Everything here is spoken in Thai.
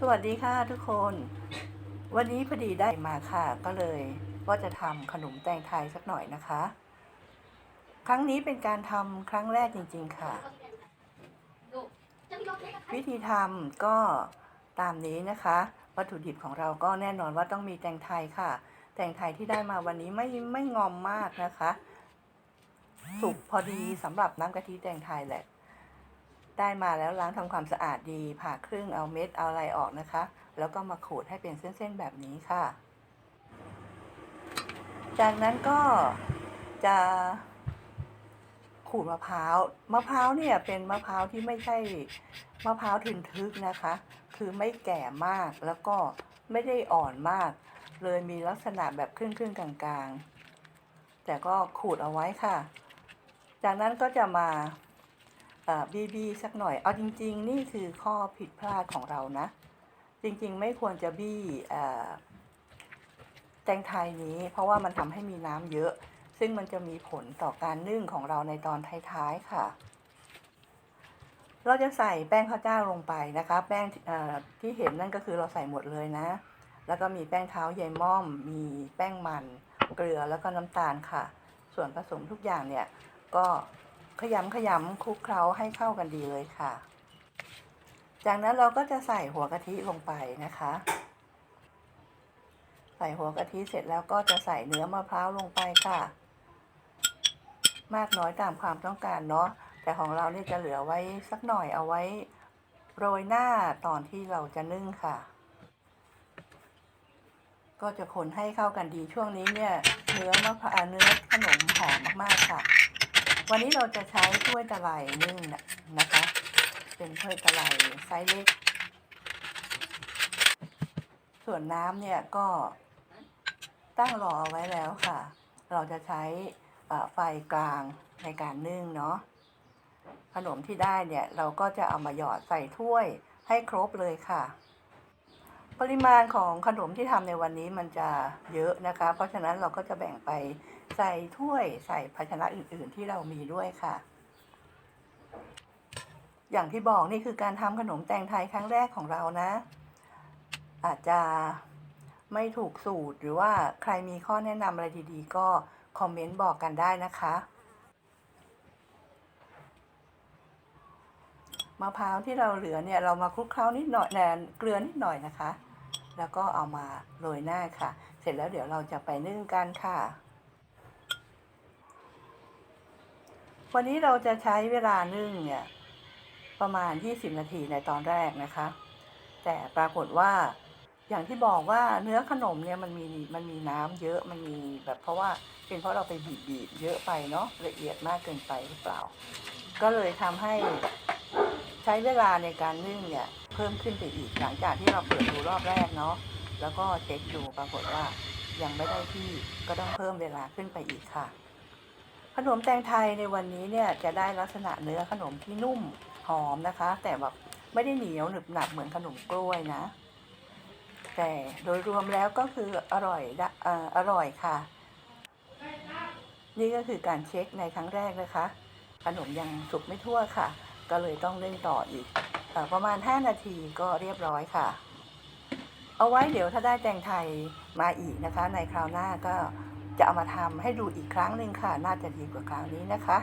สวัสดีค่ะทุกคน วันนี้พอดีได้มาค่ะ ก็เลยว่าจะทำขนมแตงไทยสักหน่อยนะคะ ครั้งนี้เป็นการทำครั้งแรกจริง ๆค่ะ วิธีทำก็ตามนี้นะคะ วัตถุดิบของเราก็แน่นอนว่าต้องมีแตงไทยค่ะ แตงไทยที่ได้มาวันนี้ไม่ไม่งอมมากนะคะ สุกพอดีสำหรับน้ำกะทิแตงไทยแหละ ได้มาแล้วล้างทำความสะอาดดีผ่าครึ่งเอาเม็ดเอาอะไรออกนะคะ แล้วก็มาขูดให้เป็นเส้นๆแบบนี้ค่ะ จากนั้นก็จะขูดมะพร้าวมะพร้าวเนี่ยเป็นมะพร้าวที่ไม่ใช่มะพร้าวทึนทึกนะคะ คือไม่แก่มากแล้วก็ไม่ได้อ่อนมาก เลยมีลักษณะแบบครึ่งๆกลางๆ แต่ก็ขูดเอาไว้ค่ะ จากนั้นก็จะมา บีบีสักหน่อย เอาจริง ๆ นี่คือข้อผิดพลาดของเรานะ จริงๆ ไม่ควรจะบี้แตงไทยนี้ เพราะว่ามันทำให้มีน้ำเยอะ ซึ่งมันจะมีผลต่อการนึ่งของเราในตอนท้ายๆค่ะ เราจะใส่แป้งข้าวเจ้าลงไปนะคะ แป้งที่เห็นนั่นก็คือเราใส่หมดเลยนะ แล้วก็มีแป้งเท้ายายม่อม มีแป้งมัน เกลือแล้วก็น้ำตาลค่ะ ส่วนผสมทุกอย่างเนี่ยก็ ขยำขยำคลุกเคล้าให้เข้ากันดีเลยค่ะ จากนั้นเราก็จะใส่หัวกะทิลงไปนะคะ ใส่หัวกะทิเสร็จแล้วก็จะใส่เนื้อมะพร้าวลงไปค่ะ มากน้อยตามความต้องการเนาะ แต่ของเราเนี่ยจะเหลือไว้สักหน่อยเอาไว้โรยหน้าตอนที่เราจะนึ่งค่ะ ก็จะคนให้เข้ากันดีช่วงนี้เนี่ย เนื้อมะพร้าวเนื้อขนมหอมมากๆค่ะ วันนี้เราจะใช้ถ้วยตะไลนึ่งนะคะ เป็นถ้วยตะไลไซส์เล็ก ส่วนน้ำเนี่ยก็ตั้งรอเอาไว้แล้วค่ะ เราจะใช้ไฟกลางในการนึ่งเนาะ ขนมที่ได้เนี่ยเราก็จะเอามาหยอดใส่ถ้วยให้ครบเลยค่ะ ปริมาณของขนมที่ทำในวันนี้มันจะเยอะนะคะ เพราะฉะนั้นเราก็จะแบ่งไปใส่ถ้วยใส่ภาชนะอื่น ๆ ที่เรามีด้วยค่ะ อย่างที่บอกนี่คือการทำขนมแตงไทยครั้งแรกของเรานะ อาจจะไม่ถูกสูตรหรือว่าใครมีข้อแนะนำอะไรดีๆ ก็คอมเมนต์บอกกันได้นะคะ มะพร้าวที่เราเหลือเนี่ยเรามาคลุกเคล้านิดหน่อยแนนเกลือนิดหน่อยนะคะ แล้วก็เอามาโรยหน้าค่ะ เสร็จแล้วเดี๋ยวเราจะไปนึ่งกันค่ะ วันนี้เราจะใช้เวลานึ่งเนี่ยประมาณ 20 นาทีในตอนแรกนะคะ แต่ปรากฏว่าอย่างที่บอกว่าเนื้อขนมเนี่ยมันมีมันมีน้ำเยอะมันมีแบบเพราะว่าเป็นเพราะเราไปบีบบีบเยอะไปเนาะละเอียดมากเกินไปหรือเปล่า ก็เลยทำให้ใช้เวลาในการนึ่งเนี่ย เพิ่มขึ้นไปอีกหลังจากที่เราเปิดดูรอบแรกเนาะแล้วก็เช็คดูปรากฏว่ายังไม่ได้ที่ก็ต้องเพิ่มเวลาขึ้นไปอีกค่ะ ขนมแตงไทยในวันนี้เนี่ยจะได้ลักษณะเนื้อขนมที่นุ่มหอมนะคะ แต่แบบไม่ได้เหนียวหนึบหนับเหมือนขนมกล้วยนะ แต่โดยรวมแล้วก็คืออร่อยออร่อยค่ะ นี่ก็คือการเช็คในครั้งแรกนะคะ ขนมยังสุกไม่ทั่วค่ะ ก็เลยต้องเล่นต่ออีก ประมาณ 5 นาทีก็เรียบร้อยค่ะ เอาไว้เดี๋ยวถ้าได้แตงไทยมาอีกนะคะ ในคราวหน้าก็จะเอามาทำให้ดูอีกครั้งหนึ่งค่ะ น่าจะดีกว่าคราวนี้นะคะ